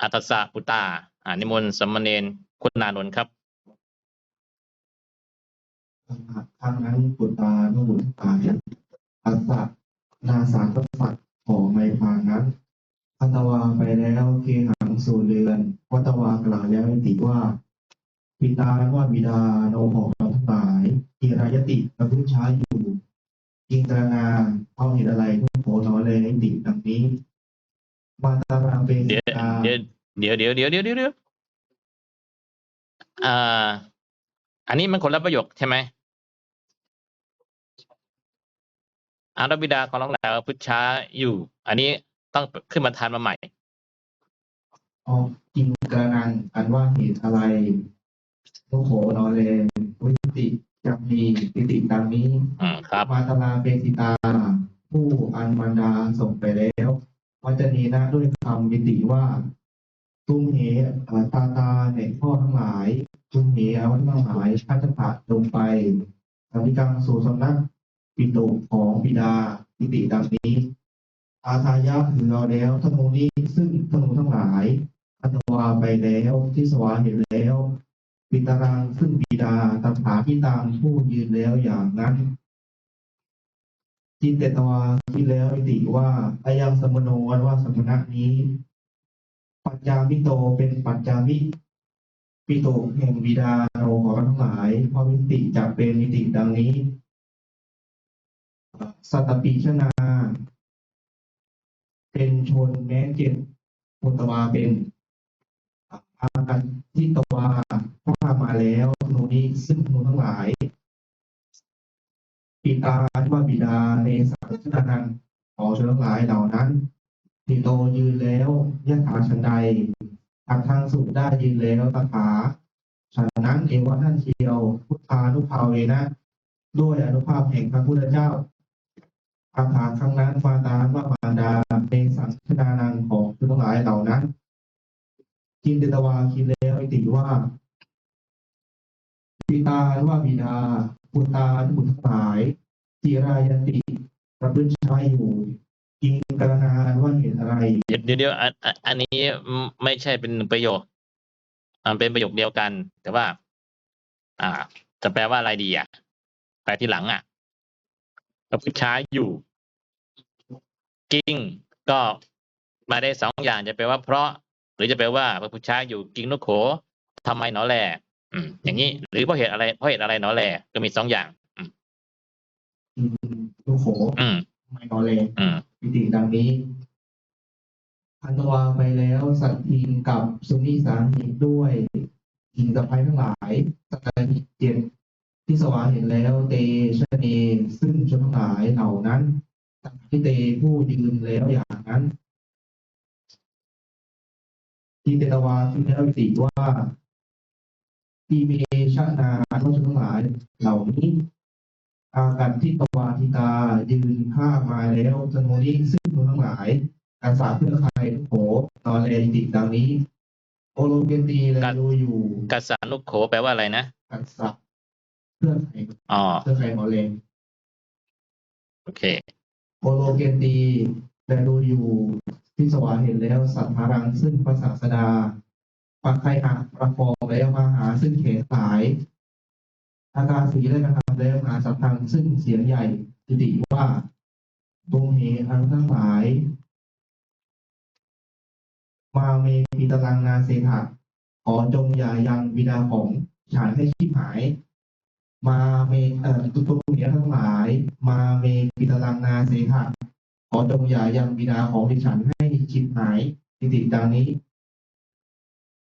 อัตสะปุตตาอ่านิมนต์สมณเณรคุณนานนท์ครับครั้งนั้นปุตตาเมื่อบุตรตายอัสสะนาสากษัตริย์ของในพานนั้นพัตวาไปแล้วเคหังสู่เรือนวัตวากล่าวแล้วติว่าปิตาว่าบิดาโนของเราทั้งหลายทีรายติประพฤติช้าอยู่จิงตรนาเพราะเหตุอะไรทุกโผนอเลยยติดังนี้ มาตาราเปเดี๋ยวตาเดี๋ยวเดี๋ยวเดี๋ยวเดี๋ยวเดี๋ยวเดี๋ยวเดี๋ยวอ่า อันนี้มันคนละประโยคใช่ไหมอารบิดาของน้องแล้วพุทธช้าอยู่ อันนี้ต้องขึ้นมาทานมาใหม่ออกจิงกระนันอันว่าเหตุอะไรทุกโผนอเลยวิติจะมีปิติดังนี้ อืมครับ มาตลาเปสิตา ผู้อันมันดาส่งไปแล้ว วัจนีนะด้วยคำวิติว่าตุ้มเหตาตาในพ่อทั้งหลายตุ้มเหอาวัทั้งหลายข้าจะผ่าลงไปอภิกรรมสู่สำนักปิตุของบิดาปิติดังนี้อาทายะถือเราแล้วธนูนี้ซึ่งธนูทั้งหลายอัตวาไปแล้วที่สวาเห็นแล้วปิตารังซึ่งบิดาตถาพิตามผู้ยืนแล้วอย่างนั้น จินเตตวาคิดแล้วอิติว่าอายังสมโนวันว่าสมณะนี้ ปัจจามิโตเป็นปัจจามิปิโตแห่งบิดาเราขอทั้งหลายเพราะมิติจะเป็นมิติดังนี้ สัตตปีชนา เป็นชนแม้เจ็ดมุตวาเป็นอาการที่ตวาพ่ามาแล้วโนนี้ซึ่งโนทั้งหลาย ปิตาที่ว่าบิดาในสังฆทานันขอชนทั้งหลายเหล่านั้นปิโตยืนแล้วยะถาชันใดทางทางสุดได้ยืนแล้วตถาฉันนั้นเอวะท่านเชียวพุทธานุภาเวนะด้วยอนุภาพแห่งพระพุทธเจ้าอาถาครั้งนั้นฟาตานว่ามารดาในสังฆทานันของชนทั้งหลายเหล่านั้นจินเตตวาคิดแล้วอิติว่าปิตาว่าบิดา ปุตาที่บุตรทั้งหายจีรายติประพฤติใช้อยู่กิงกรณาว่าเห็นอะไร เดี๋ยวเดี๋ยวอันอันนี้ไม่ใช่เป็นประโยคมันเป็นประโยคเดียวกัน แต่ว่า อ่า จะแปลว่าอะไรดีอะแปลที่หลังอะประพฤติช้าอยู่ กิ้ง ก็มาได้สองอย่างจะแปลว่าเพราะ หรือจะแปลว่าพระพุทธช้าอยู่กิ้งนกโขทำไมหนอแหล อืม อย่างนี้ หรือเพราะเหตุอะไรเพราะเหตุอะไรหนอแลก็มีสองอย่างอืมอืมลูกโขอืมไม่นอเลอืมปิติดังนี้พันตวาไปแล้วสัตทินกับสุนิสาหิด้วยหิงสะพายทั้งหลายสกายเจ็ดที่สวาเห็นแล้ว เตชะเนซึ่งชนทั้งหลายเหล่านั้นที่เตผู้ยืนแล้วอย่างนั้นที่เตตวาคือแล้ววิติว่า ทีเมชะนาทุกชนทั้งหลายเหล่านี้อาการที่ตวาทิตายืนข้ามาแล้วจำนวนนี้ซึ่งคนทั้งหลายการสาเพื่อใครทุกโผนอนเลติดังนี้ โอโลเกนตีและดูอยู่กัสสานุโขแปลว่าอะไรนะการสาเพื่อใครอ๋อเพื่อใครนอนเลโอเคโอโลเกนตีและดูอยู่ที่สวาเห็นแล้วสัทธารังซึ่งพระศาสดา ปักใครหาประคองแล้วมาหาซึ่งเขสายอาการสีและกระทำแล้วหาสัทธังซึ่งเสียงใหญ่ติติว่าตรงเหอันทั้งหลาย มาเมปิตรังนาเสถะขอจงอย่ายังบิดาของฉันให้ชีพหาย มาเมเอ่อตุตุเนียทั้งหลาย มาเมปิตรังนาเสถะขอจงอย่ายังบิดาของดิฉันให้ชิบหายติติดังนี้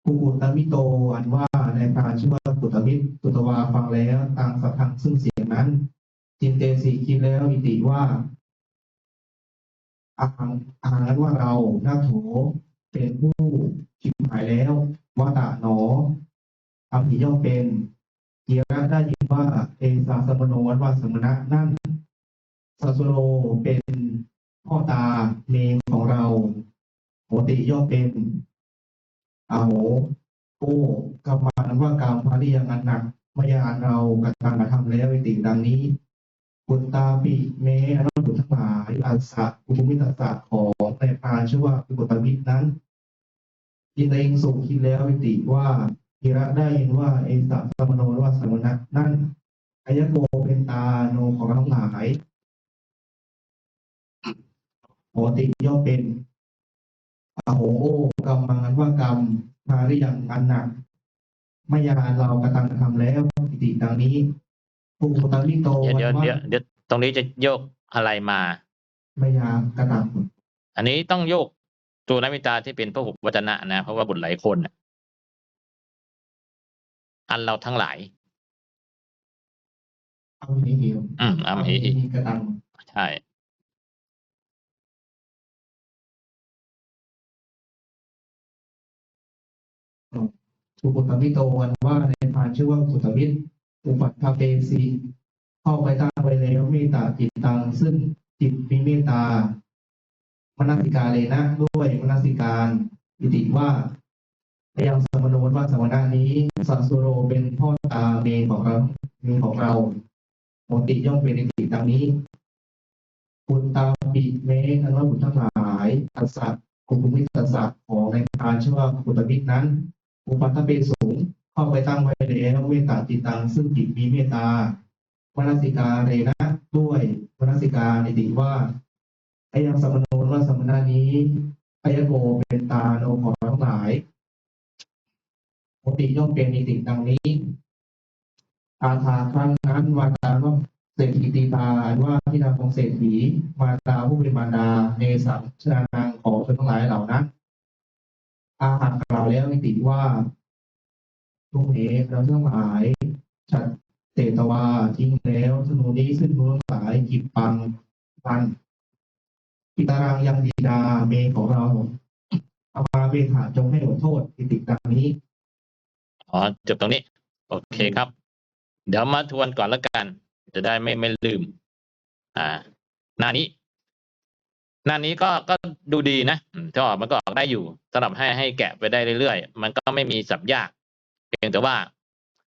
กุกุตมิโตอันว่าในพานชื่อว่ากุตมิตกุตวาฟังแล้วต่างสัทธังซึ่งเสียงนั้นจินเตสีคิดแล้วอิติว่าอาหังอาหังนั้นว่าเราหน้าโถเป็นผู้ชิบหายแล้วว่าตาหนอทำผีย่อมเป็นเกียระได้ยินว่าเอสาสมโนวันว่าสมณะนั่นสัสโรเป็นพ่อตาเนงของเราโหติย่อมเป็น อาโหโก้กรรมานั้นว่ากรรมพาริยังอันหนักมายานเรากระทำกระทำแล้วในติ่งดังนี้บุตตาปิเมอนุบุตรทั้งหลายอัสสะอุปมิตสสะของในพานชื่อว่าอุปตมิตนั้นจิตเองสุขคิดแล้ววิติว่าธีระได้ยินว่าเอสัสมโนว่าสมณะนั่นอายโกเป็นตาโนของทั้งหลายโหติย่อมเป็น โหโอกรรมังอันว่ากรรมมาหรือยังอันหนักไม่ยาเรากระตังทำแล้วอิติดังนี้ภูตังนิโตเดี๋ยววันเดี๋ยวว่าเดี๋ยวเดี๋ยวตรงนี้จะโยกอะไรมาไม่ยากระตังอันนี้ต้องโยกตัวนัมิตาที่เป็นพหุวจนะนะ เพราะว่าบุตรหลายคนน่ะอันเราทั้งหลายเอาเหเหียวอืมอัมเหหิกระตังใช่ สุปุตตมิโตวันว่าในพานชื่อว่าสุตตมิตรอุปัฏฐเปสีเข้าไปตั้งไว้แล้วเมตตาจิตตัง ซึ่งจิตมีเมตตามนสิกาเลยนะด้วยมนสิการอิติว่าพยังสมโนว่าสมณะนี้สัสสุโรเป็นพ่อตาเมของเราเมของเราโมติย่อมเป็นอิติดังนี้ปุตตาปิเมอันว่าบุตรทั้งหลายตัสสะกุกุมิตตัสสะของในพานชื่อว่าปุตตมิตรนั้น อุปัฏฐเปสูงเข้าไปตั้งไว้แล้วเมตตาจิตตังซึ่งจิตมีเมตตามนสิกาเรนะด้วยมนสิกาในติว่าไอยังสมโนว่าสมณานี้พยโกเป็นตาโนของทั้งหลายปกติย่อมเป็นนิติดังนี้อาถาครั้งนั้นวาจาว่าเศรษฐีตีตาว่าที่นางของเศรษฐีมาตาผู้เป็นมาดาในสัมชนางของชนทั้งหลายเหล่านั้น อาหารกล่าวแล้วนิติว่าทุกเหตุเราทั้งหลายฉัดเตตวาทิ้งแล้วสนุนี้ซึ่งรู้ทั้งหลายกิบปังปันปิตารังยังดีดาเมของเราอามาเวขาจงให้ลงโทษอิติดังนี้อ๋อจบตรงนี้ โอเคครับ เดี๋ยวมาทวนก่อนแล้วกัน จะได้ไม่ไม่ลืม อ่า หน้านี้ หน้านี้ก็ก็ดูดีนะอืมถ้าออกมันก็ ได้อยู่สำหรับให้ให้แกะไปได้เรื่อยๆ มันก็ไม่มีสับยากเพียงแต่ว่า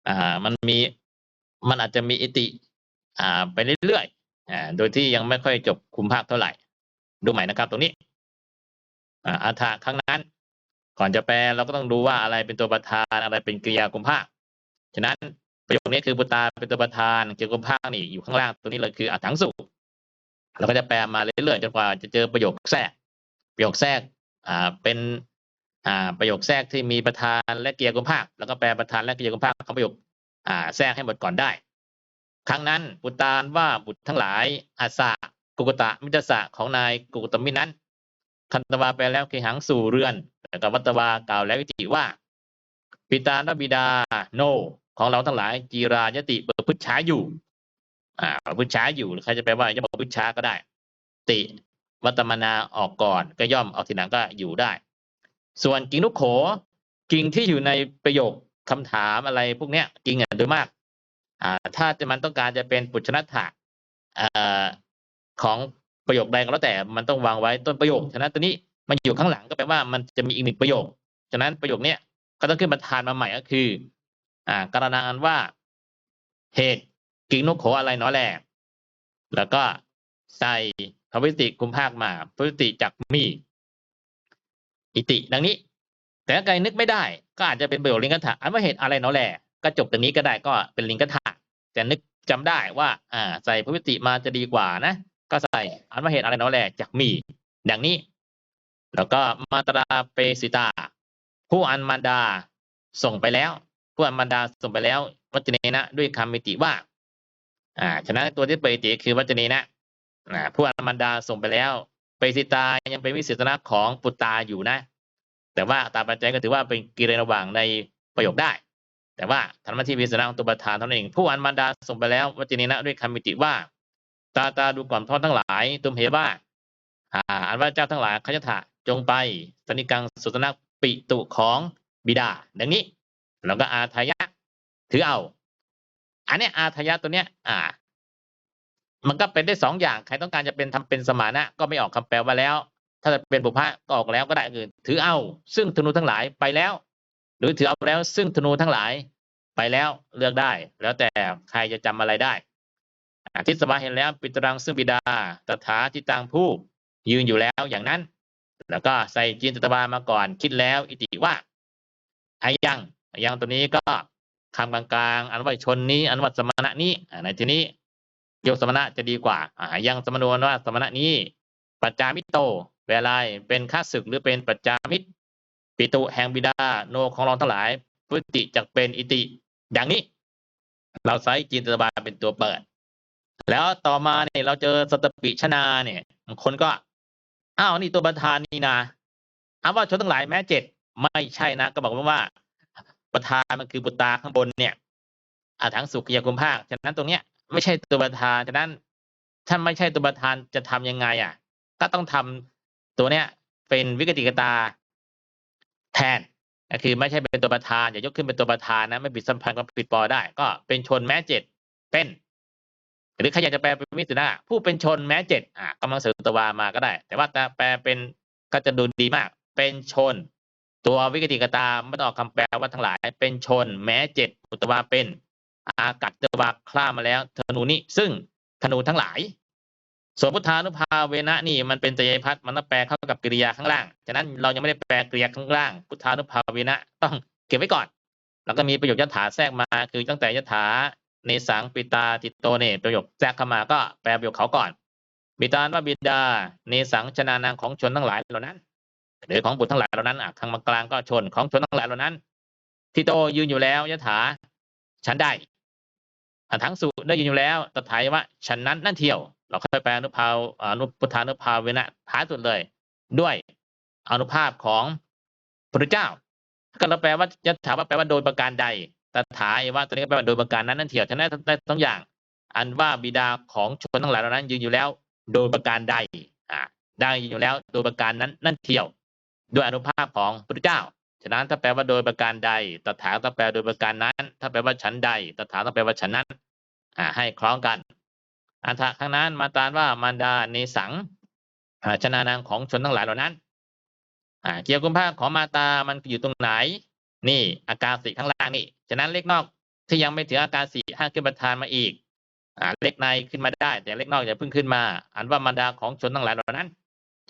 อ่ามันมีมันอาจจะมีอิติ อ่า ไปเรื่อยๆอ่าโดยที่ยังไม่ค่อยจบคุมภาคเท่าไหร่ ดูใหม่นะครับ ตรงนี้ อ่าอัฐะครั้งนั้น ก่อนจะแปลเราก็ต้องดูว่าอะไรเป็นตัวประธานอะไรเป็นกริยากุมภาคฉะนั้นประโยคนี้คือปุตตาเป็นตัวประธานเกี่ยวกับภาคนี่อยู่ข้างล่างตัวนี้เลยคืออัถังสุเราก็จะแปลมาเรื่อยๆจนกว่าจะเจอประโยคแทรกประโยคแทรก อ่าเป็นอ่าประโยคแทรกที่มีประธานและเกริยากุมภาคแล้วก็แปลประธานและเกริยากุมภาคเของประโยคอ่าแทรกให้หมดก่อนได้ ครั้งนั้นปุตานว่าบุตรทั้งหลายอาสะกุกตะมิตรสะของนายกุกตมินั้นคันตวาแปลแล้วเคหังสู่เรือนแต่กับวัตวากล่าวแล้ววิจิว่าปิตานบิดาโน ของเราทั้งหลาย จีรายติเประพฤติช้าอยู่ อ่าพฤติช้าอยู่หรือใครจะแปลว่าจะบอกพฤติช้าก็ได้ ติ วัตมนาออกก่อน ก็ย่อมออกทีหลังก็อยู่ได้ ส่วนกิ่งนุกโข กิ่งที่อยู่ในประโยคคำถามอะไรพวกเนี้ยกิ่งอะโดยมาก อ่า ถ้าจะมันต้องการจะเป็นปุชนัตถะของประโยคใดก็แล้วแต่มันต้องวางไว้ต้นประโยคฉะนั้นตัวนี้มันอยู่ข้างหลังก็แปลว่ามันจะมีอีกหนึ่งประโยคฉะนั้นประโยคเนี้ยก็ต้องขึ้นมาทานมาใหม่ก็คือ อ่ากรณาอันว่าเหตุกิ่งนกโขอะไรนาะแหละแล้วก็ใส่ พระวิติคุมภาคมาพระวิติจักมี อิติดังนี้ แต่ถ้าใครนึกไม่ได้ ก็อาจจะเป็นประโยคลิงกัถะอันว่าเหตุอะไรเนาะแหละก็จบตรงนี้ก็ได้ก็เป็นลิงกัถะแต่นึกจำได้ว่า อ่า ใส่พระวิติมาจะดีกว่านะ ก็ใส่อันว่าเหตุอะไรเนาะแหละจักมี ดังนี้ แล้วก็มาตราเปสิตา ผู้อันมารดาส่งไปแล้ว ผู้อันมารดาส่งไปแล้ววัจเนนะด้วยคำมิติว่า อ่า ฉะนั้นตัวที่เปติคือวัจเนนะ อ่าผู้อันมดาส่งไปแล้วเปสิตายังเป็นวิสิตนะของปุตตาอยู่นะ แต่ว่าตาปัจจัยก็ถือว่าเป็นกิริยาระหว่างในประโยคได้ แต่ว่าธรรมที่วิสนะของตัวประธานเท่านั้นเอง ผู้อันมารดาส่งไปแล้ววจเนนะด้วยคำมิติว่า ตาตาดูก่อนพ่อทั้งหลาย ตุมเหว่าอ่าอันว่าเจ้าทั้งหลายขยถะจงไปสนิกังสุตนะปิตุของบิดา ดังนี้ แล้วก็อาทายะถือเอา อันนี้อาทายะตัวเนี้ย อ่า มันก็เป็นได้สองอย่างใครต้องการจะเป็นทำเป็นสมานะ ก็ไม่ออกคำแปลว่าแล้ว ถ้าจะเป็นบุพะก็ออกแล้วก็ได้คือถือเอา ซึ่งธนูทั้งหลายไปแล้ว หรือถือเอาแล้ว ซึ่งธนูทั้งหลายไปแล้วเลือกได้ แล้วแต่ใครจะจำอะไรได้อาทิตสบาเห็นแล้วปิตรังซึ่งบิดาตถาทิตังผู้ยืนอยู่แล้วอย่างนั้น แล้วก็ใส่จีนตะบามาก่อนคิดแล้วอิติว่าอายังอายังตัวนี้ก็คำกลางๆ อันว่าชนนี้ อันว่าสมณะนี้ในที่นี้ ยกสมณะจะดีกว่าอ่ายังสมนวนว่าสมณะนี้ ปัจจามิโต เวลาเป็นข้าศึกหรือเป็นปัจจามิตรปิตุแห่งบิดาโนของเราทั้งหลายพุติจักเป็นอิติอย่างนี้ เราใช้จินตบาเป็นตัวเปิด แล้วต่อมาเนี่ยเราเจอสตปิชนาเนี่ยคนก็อ้าวนี่ตัวประธานนี่นะเอาว่าชนทั้งหลายแม้เจ็ดไม่ใช่นะ ก็บอกว่าประธานมันคือบุตราข้างบนเนี่ยอาถังสุขยากุมภาคฉะนั้นตรงเนี้ย ไม่ใช่ตัวประธานฉะนั้นถ้าไม่ใช่ตัวประธานจะทำยังไง อะ ก็ต้องทำตัวเนี้ย เป็นวิกติกตาแทนก็คือไม่ใช่เป็นตัวประธานอย่ายกขึ้นเป็นตัวประธานนะไม่ปิดสัมพันธ์กับปิดปอได้ ก็เป็นชนแม้เจ็ดเป็น หรือใครอยากจะแปลเป็นมิสุนาผู้เป็นชนแม้เจ็ดอะกำลังเสริมตัววามาก็ได้ แต่ว่าแต่แปลเป็นก็จะดูดีมาก เป็นชน ตัววิกติกตาไม่ต้องออกคำแปลว่าทั้งหลาย เป็นชนแม้เจ็ดอุตวาเป็น อากัดตวาคล่ามาแล้วธนูนี้ซึ่งธนูทั้งหลายส่วนพุทธานุภาเวนะนี่มันเป็นตยพัฒมันต้องแปลเข้ากับกริยาข้างล่าง ฉะนั้นเรายังไม่ได้แปลกริยาข้างล่าง พุทธานุภาเวนะต้องเก็บไว้ก่อน แล้วก็มีประโยคยถาแทรกมา คือตั้งแต่ยถาในสังปิตาติโตเนี่ประโยคแทรกเข้ามาก็แปลประโยคเขาก่อน บิดาว่าบิดาในสังชนานางของชนทั้งหลายเหล่านั้น หรือของบุตรทั้งหลายเหล่านั้นอะข้างกลางก็ชนของชนทั้งหลายเหล่านั้น ที่โตยืนอยู่แล้วยถาฉันได้ อันทั้งสุได้ยืนอยู่แล้วตถายว่าฉันนั้นนั่นเที่ยว เราค่อยแปอนุภาวอนุพุทธานุภาเวนะท้ายสุดเลย ด้วยอนุภาพของพระเจ้าก็เราแปลว่ายถาว่าแปลว่าโดยประการใดตถาว่าตัวนี้ก็แปลว่าโดยประการนั้นนั่นเที่ยวฉะนั้นได้ทั้งอย่าง อันว่าบิดาของชนทั้งหลายเหล่านั้นยืนอยู่แล้ว โดยประการใดอ่าได้ยืนอยู่แล้วโดยประการนั้นนั่นเที่ยว ด้วยอนุภาพของพระเจ้าะนั้นถ้าแปลว่าโดยประการใด ตถาต้องแปลโดยประการนั้น ถ้าแปลว่าฉันใด ตถาต้องแปลว่าฉันนั้น อ่า ให้คล้องกัน อันทะข้างนั้นมาตานว่ามารดาในสังอาชนานางของชนทั้งหลายเหล่านั้น อ่า เกี่ยวกับภาพของมาตา มันอยู่ตรงไหน นี่อาการสีข้างล่างนี่ ฉะนั้นเลขนอกที่ยังไม่ถึงอาการสี่ห้าขึ้นประธานมาอีก อ่า เลขในขึ้นมาได้ แต่เลขนอกอย่าเพิ่งขึ้นมา อันว่ามารดาของชนทั้งหลายเหล่านั้น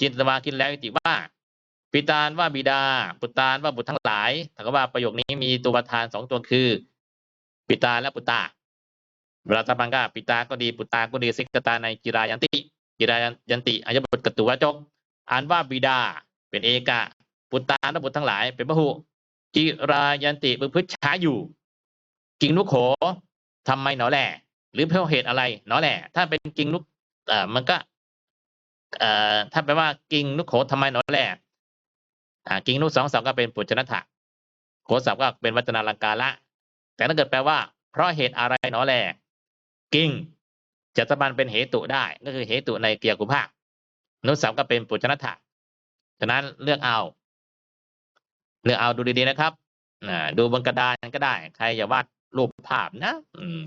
จินตวาคิดแล้วจิว่า ปิตานว่าบิดา ปุตตานว่าบุตรทั้งหลายถ้ากับว่าประโยคนี้มีตัวประธานสองตัวคือ ปิตาและปุตตาเวลาตาบังก็ปิตาก็ดีปุตตาก็ดีสิกตาในจิรายันติจิรายันติอายบทกตุวจกอ่านว่าบิดา เป็นเอกะปุตตาและบุตรทั้งหลาย เป็นพหุจิรายันติบุพฤช้าอยู่ กิงนุโขทำไมหนอแหล่หรือเพราะเหตุอะไรหนอแหล่ถ้าเป็นกิงนุกเอ่อมันก็เอ่อถ้าแปลว่ากิงนุโขทำไมหนอแหล่ กิงนุสองสับก็เป็นปุจนัตถะโขสับก็เป็นวัจนาลังกาละแต่ถ้าเกิดแปลว่า เพราะเหตุอะไรหนอแลกิงจะสบันเป็นเหตุได้ก็คือเหตุในเกียร์กุภาคนุสับก็เป็นปุจนัตถะฉะนั้นเลือกเอา เลือกเอาดูดีๆนะครับอดูบนกระดานก็ได้ ใครอย่าวาดรูปภาพนะ อืม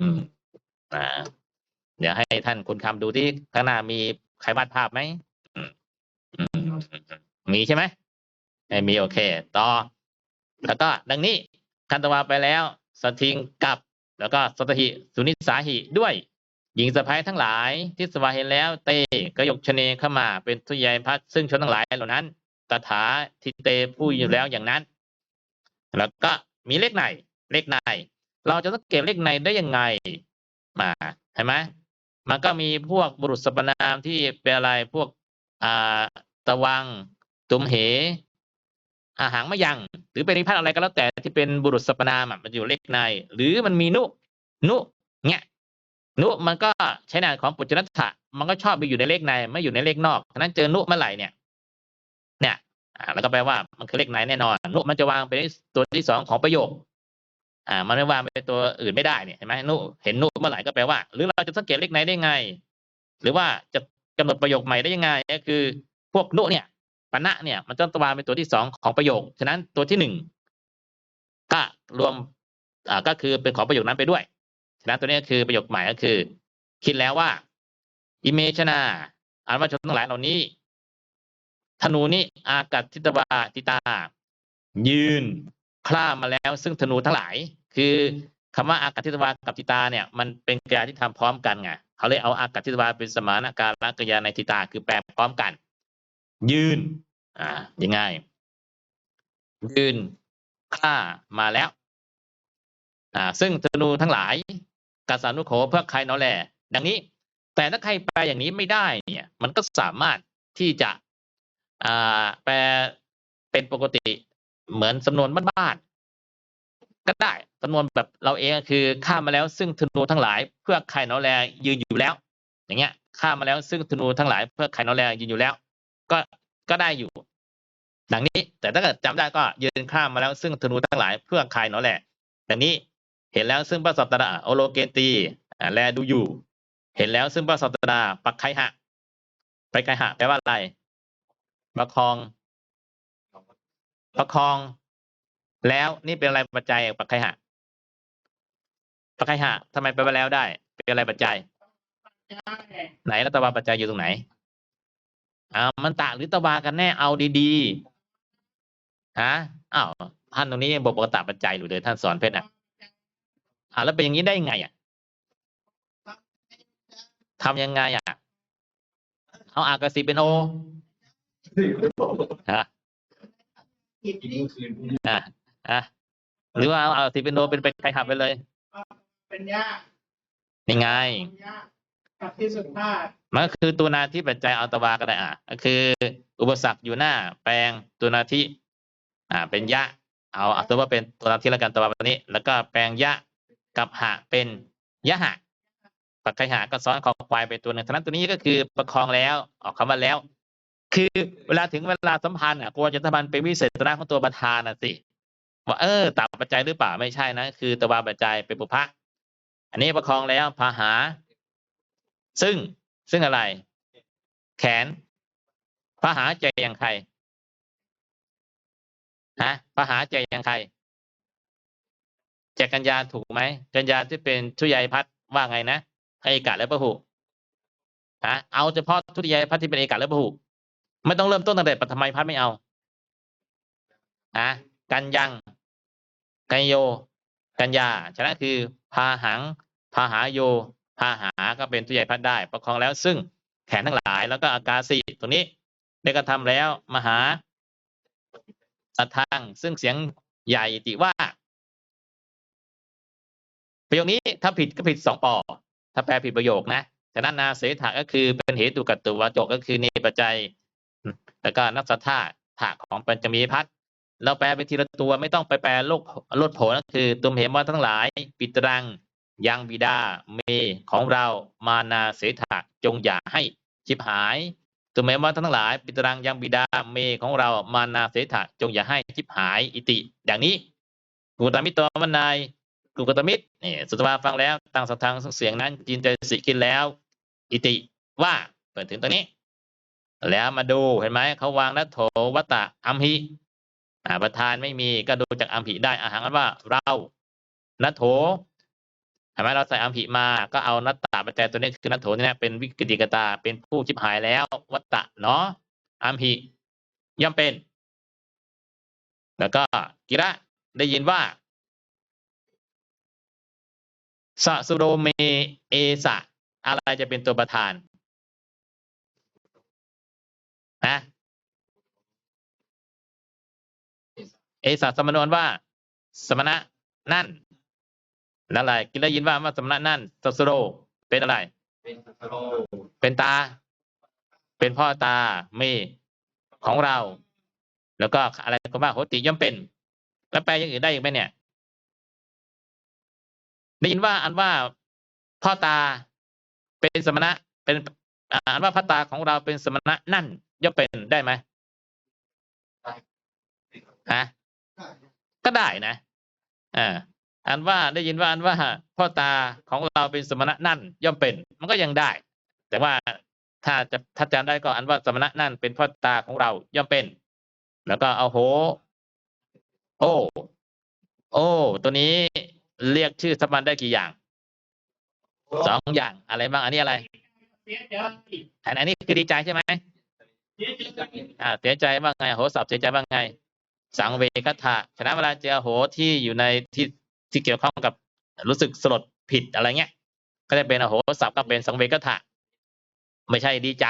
อืมอ่าเดี๋ยวให้ท่านคุณคำดูที่ข้างหน้ามีใครวาดภาพไหมอืมอืม มีใช่ไหมไม่มีโอเค ต่อ แล้วก็ดังนี้คันตวาไปแล้วสทิงกับ แล้วก็สตหิสุนิสาหิด้วย หญิงสะพ้ายทั้งหลายที่สวาเห็นแล้วเตกยกชเนเข้ามาเป็นทุยายพัดซึ่งชนทั้งหลายเหล่านั้นตถาทิเตผู้อยู่แล้วอย่างนั้น แล้วก็มีเลขในเลขใน เราจะสังเกตเลขในได้ยังไงมาเห็นไหมมันก็มีพวกบุรุษสรรพนามที่เป็นอะไรพวกอ่าตะวัง ตุมเหอาหางมะยัง หรือเป็นนิพัฒน์อะไรก็แล้วแต่ที่เป็นบุรุษสรรพนามมันอยู่เลขใน หรือมันมีนุ นุเนี่ยนุมันก็ใช้นามของปุจจนัตถะมันก็ชอบไปอยู่ในเลขในไม่อยู่ในเลขนอกฉะนั้นเจอนุเมื่อไหร่เนี่ย เนี่ยอ่าแล้วก็แปลว่ามันคือเลขในแน่นอน นุมันจะวางเป็นตัวที่สองของประโยค อ่า มันไม่วางเป็นตัวอื่นไม่ได้เนี่ยเห็นไหมนุเห็นนุเมื่อไหร่ก็แปลว่า หรือเราจะสังเกตเลขในได้ไง หรือว่าจะกำหนดประโยคใหม่ได้ยังไงก็คือ พวกนุเนี่ย ปณะเนี่ย มันต้องวางเป็นตัวที่สองของประโยค ฉะนั้นตัวที่หนึ่งก็รวมอ่าก็คือเป็นของประโยคนั้นไปด้วย ฉะนั้นตัวนี้คือประโยคใหม่ก็คือ คิดแล้วว่าอิเมชนาอันว่าชนทั้งหลายเหล่านี้ธนูนี้อากัดทิตวาติตา ยืนคล้ามาแล้ว ซึ่งธนูทั้งหลาย คือคำว่าอากัดทิตวากับติตาเนี่ย มันเป็นกริยาที่ทำพร้อมกันไงเขาเลยเอาอากัดทิตวาเป็นสมานการละกริยาในติตา คือแปลพร้อมกัน ยืนอ่ายังไง ยืนข้ามาแล้วอ่าซึ่งธนูทั้งหลายกาสานุโขเพื่อใครเนาะแลดังนี้ แต่ถ้าใครแปลอย่างนี้ไม่ได้เนี่ย มันก็สามารถที่จะอ่าแปลเป็นปกติเหมือนสำนวนบ้านๆก็ได้สำนวนแบบเราเองคือข้ามาแล้วซึ่งธนูทั้งหลายเพื่อใครเนาะแลยืนอยู่แล้ว อย่างเงี้ยข้ามมาแล้วซึ่งธนูทั้งหลายเพื่อใครเนาะแลยืนอยู่แล้ว ก็ก็ได้อยู่ ดังนี้แต่ถ้าเกิดจำได้ก็ยืนข้ามมาแล้วซึ่งธนูทั้งหลายเพื่อใครเนาะแหละดังนี้เห็นแล้วซึ่งพระสัปดาโอโลเกนตีอ่าแลดูอยู่ เห็นแล้วซึ่งพระสัปดาปักไคหะไปไคหะแปลว่าอะไรประคองประคอง แล้วนี่เป็นอะไรปัจจัยปักไคหะปักไคหะทำไมแปลว่าแล้วได้ เป็นอะไรปัจจัย ไหนรัตวาปัจจัยอยู่ตรงไหน อ่ามันตะหรือตวากันแน่เอาดีๆฮะอ้าวท่านตรงนี้ยังบอกปกตปัจจัยอยู่เลยท่านสอนเพชรอะอ่าแล้วเป็นอย่างนี้ได้ยังไงอะทำยังไงอะเอาอากาศิเป็นโอฮะอะอะหรือว่าเอาอาสิเป็นโอเป็นเป็นใครขับไปเลย เป็นยากนี่ไงยากกับที่สุดพลาด มันก็คือตัวนาที่ปัจจัยอาตวาก็ได้อะก็คือ อุปสรรคอยู่หน้า แปลงตัวนาที่อ่า เป็นยะ เอาเอาตัวว่าเป็นตัวนาที่ละกันตัวาแบบนี้ แล้วก็แปลงยะกับหะเป็นยะหะปักไคหะก็ซ้อนคอควายไปตัวหนึ่งฉะนั้นตัวนี้ก็คือประคองแล้วออกคำว่าแล้ว คือเวลาถึงเวลาสัมพันธ์อะกลัวจะสัมพันธ์เป็นวิเศษตระของตัวประธานน่ะสิว่าเออตามปัจจัยหรือเปล่าไม่ใช่นะคือตวาปัจจัยเป็นปุพพะอันนี้ประคองแล้วพาหา ซึ่ง ซึ่งอะไร แขนพระหาใจอย่างใครฮะพระหาใจอย่างใครแจกกัญญาถูกไหมกัญญาที่เป็นทุยายพัดว่าไงนะให้เอกะและพระหุฮะเอาเฉพาะทุยายพัดที่เป็นเอกะและพระหุไม่ต้องเริ่มต้นตั้งแต่ปฐมัยพัดไม่เอาฮะกันยังกันโย กัญญาฉะนั้นคือพาหังพาหาโย พาหาก็เป็นทุยายพัดได้ ประคองแล้วซึ่งแขนทั้งหลาย แล้วก็อากาศีตรงนี้ได้กระทำแล้วมหาสัทธังซึ่งเสียงใหญ่ติว่าประโยคนี้ถ้าผิดก็ผิดสองปอถ้าแปลผิดประโยคนะฉะนั้นนาเสถะก็คือเป็นเหตุกัตตุวาจกก็คือในปัจจัย แล้วก็นักสัทธาถะของปัญจมีพัฒเราแปลไปทีละตัวไม่ต้องไปแปลโลกลดโผนั่นคือตุมเหมว่าทั้งหลาย ปิตรัง ยังบิดาเมของเรามานาเสถะจงอย่าให้ชิบหายตุมเหมว่าทั้งหลายปิตรังยังบิดาเมของเรามานาเสถะจงอย่าให้ชิบหายอิติ อย่างนี้กุตมิตรมันนายกุกตมิตรนี่สุตวาฟังแล้วตั้งสัทธังเสียงนั้นจินเตสิกินแล้ว อิติว่าเปิดถึงตรงนี้ แล้วมาดูเห็นไหมเขาวางนัทโถวัตตะอัมหิประธานไม่มีก็ดูจากอัมหิได้อาหารว่าเรานัทโถ เห็นไหมเราใส่อัมหิมา ก็เอานัตตาปัจจัยตัวนี้คือนัทโถเนี่ยเป็นวิกติกตาเป็นผู้ชิบหายแล้ววัตตะเนาะอัมหิย่อมเป็น แล้วก็กิระได้ยินว่าสะสุโรเมเอสะอะไรจะเป็นตัวประธานนะเอสะสมนวนว่า สมณะนั่น แล้วอะไรกินได้ยินว่าว่าสมณะนั่นสะสุโรเป็นอะไรเป็นตา เป็นพ่อตาเมของเรา แล้วก็อะไรก็ว่าโหติย่อมเป็น แล้วแปลอย่างอื่นได้อีกไหมเนี่ยได้ยินว่าอันว่าพ่อตาเป็นสมณะเป็นอันว่าพ่อตาของเราเป็นสมณะนั่นย่อมเป็นได้ไหมฮะก็ได้นะอ่า อันว่าได้ยินว่าอันว่าพ่อตาของเราเป็นสมณะนั่นย่อมเป็น มันก็ยังได้ แต่ว่าถ้าจะถ้าจำได้ก็อันว่าสมณะนั่นเป็นพ่อตาของเราย่อมเป็น แล้วก็เอาโห โอ้โอ้ ตัวนี้เรียกชื่อสมบัติได้กี่อย่างสองอย่างอะไรบ้างอันนี้อะไรเสียใจอันอันนี้คือดีใจใช่ไหมอ่าเสียใจว่าไงโหสับเสียใจว่าไง สังเวกถะฉะนั้นเวลาเจอโหที่อยู่ในที่ ที่เกี่ยวข้องกับรู้สึกสลดผิดอะไรเงี้ย ก็จะเป็นอโหสับก็เป็นสังเวกถะไม่ใช่ดีใจ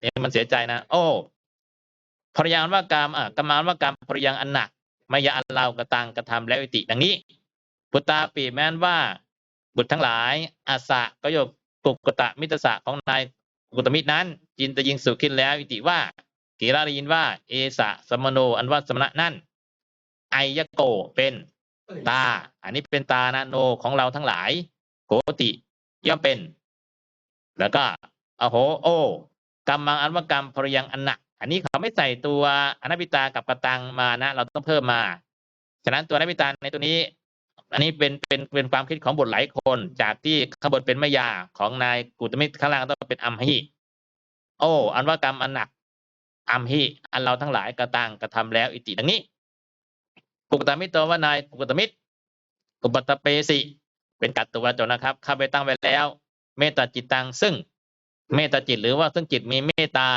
เนี่ยมันเสียใจนะ โอ้ภรยางว่ากรรมอะกรรมานว่ากรรมภรยังอันหนักมายาอันเรากระตังกระทำแล้วอิติดังนี้ปุตตาปีแม้นว่า บุตรทั้งหลายอาสะก็โยกกุกตะมิตรสะของนายกุตมิตรนั้น จินตยิงสุขินแล้วอิติว่ากีราได้ยินว่า เอสะสมโนอันว่าสมณะนั่นไอยโกเป็น ตา อันนี้เป็นตานะโนของเราทั้งหลาย โกติ ย่อมเป็น แล้วก็อโห โอกรรมังอันว่ากรรมภรยังอันหนัก อันนี้เขาไม่ใส่ตัวอนัปปิตากับกระตังมานะ เราต้องเพิ่มมา ฉะนั้นตัวอนัปปิตาในตัวนี้ อันนี้เป็นเป็นเป็นความคิดของบุตรหลายคน จากที่ขบนเป็นมายาของนายกุตมิตรข้างล่างต้องเป็นอัมหิโออันว่ากรรมอันหนักอัมหิอันเราทั้งหลายกระตังกระทำแล้ว อิติดังนี้ กุกตมิตรตัวว่านายกุกตมิตรอุปตตเปสิ เป็นกัตตัวจนนะครับเข้าไปตั้งไว้แล้ว เมตตาจิตตังซึ่งเมตตาจิตหรือว่าซึ่งจิตมีเมตตา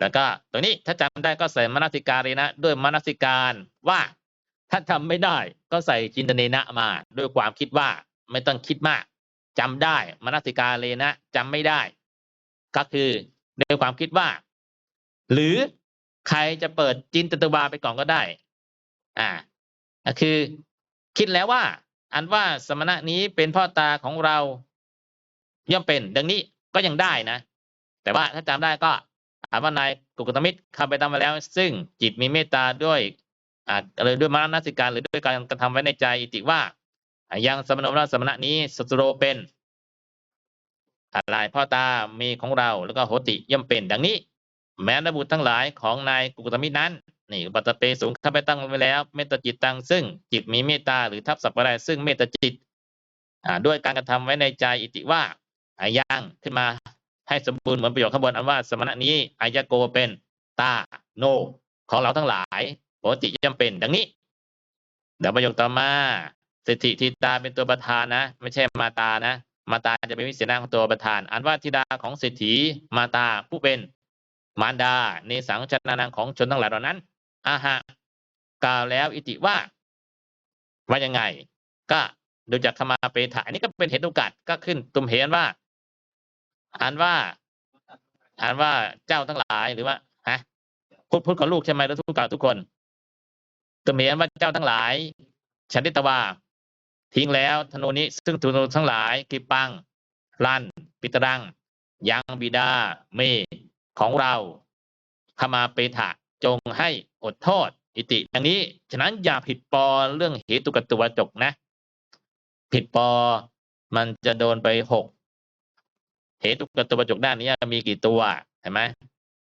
แล้วก็ตัวนี้ถ้าจำได้ก็ใส่มนสิการเลยนะ ด้วยมนสิการว่าถ้าทำไม่ได้ก็ใส่จินตเนนะมา ด้วยความคิดว่าไม่ต้องคิดมากจำได้มนสิการเลยนะจำไม่ได้ ก็คือด้วยความคิดว่า หรือใครจะเปิดจินตตวาไปก่อนก็ได้ อ่าก็คือคิดแล้วว่า อันว่าสมณะนี้เป็นพ่อตาของเราย่อมเป็น ดังนี้ก็ยังได้นะ แต่ว่าถ้าจำได้ก็ถามว่านายกุกตมิตรคำไปตามมาแล้ว ซึ่งจิตมีเมตตาด้วยอ่าหรือด้วยมรณสิการหรือด้วยการกระทำไว้ในใจอิติว่ายังสมณะสมณะนี้สตโรเป็นอะไรพ่อตามีของเราแล้วก็โหติย่อมเป็น ดังนี้ แม้นบุตรทั้งหลายของนายกุกตมิตรนั้น นี่ปัตตเปสูงข้าไปตั้งไว้แล้ว เมตตาจิตตังซึ่งจิตมีเมตตาหรือทับศัพท์อะไรซึ่งเมตตาจิตอ่าด้วยการกระทำไว้ในใจอิติว่าอายังขึ้นมาให้สมบูรณ์เหมือนประโยคข้างบนอันว่าสมณะนี้อายะโกเป็นตาโน ของเราทั้งหลายปกติย่อมเป็นดังนี้เดี๋ยวประโยคต่อมาสิทธิทิตาเป็นตัวประธานนะ ไม่ใช่มาตานะ มาตาจะเป็นวิเศษนาของตัวประธาน อันว่าธิดาของสิทธิมาตาผู้เป็นมารดาในสังชนานังของชนทั้งหลายเหล่านั้น อาหะกล่าวแล้วอิติว่าว่ายังไง ก็ดูจากขมาเปถะอันนี้ก็เป็นเหตุโอกาสก็ขึ้นตุมเหนว่าอ่านว่าอ่านว่าเจ้าทั้งหลายหรือว่าฮะพูดพูดกับลูกใช่ไหมแล้วทุกกล่าวทุกคนตุมเหนว่าเจ้าทั้งหลาย ฉันทิตวาทิ้งแล้วธนูนี้ ซึ่งธนูทั้งหลายกิปังลันปิตรัง ยังบิดาเมของเราขมาเปถะ จงให้อดโทษอิติดังนี้ ฉะนั้นอย่าผิดปอเรื่องเหตุกตวจกนะ ผิดปอมันจะโดนไปหกเหตุกตวจกด้านนี้มีกี่ตัวเห็นไหม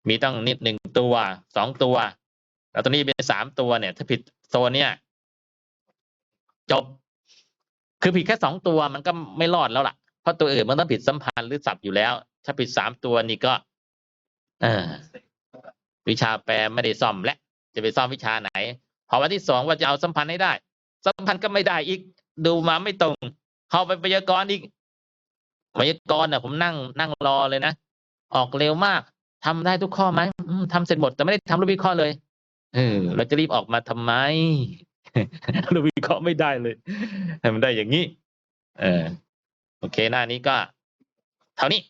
มีต้องนิดหนึ่งตัวสองตัว แล้วตัวนี้เป็นสามตัวเนี่ย ถ้าผิดโซนเนี่ย จบ คือผิดแค่สองตัวมันก็ไม่รอดแล้วล่ะ เพราะตัวอื่นมันต้องผิดสัมพันธ์หรือสับอยู่แล้ว ถ้าผิดสามตัวนี่ก็ เออ วิชาแปลไม่ได้ซ่อมและจะไปซ่อมวิชาไหน พอวันที่สองว่าจะเอาสัมพันธ์ให้ได้ สัมพันธ์ก็ไม่ได้อีกดูมาไม่ตรง เข้าไปพยากรณ์อีกพยากรณ์น่ะผมนั่งนั่งรอเลยนะออกเร็วมากทำได้ทุกข้อไหมอืมทำเสร็จหมดแต่ไม่ได้ทำรูปวิเคราะห์เลยเออเราจะรีบออกมาทำไมรูปวิเคราะห์ไม่ได้เลยให้มันได้อย่างนี้เออโอเคหน้านี้ก็ เท่านี้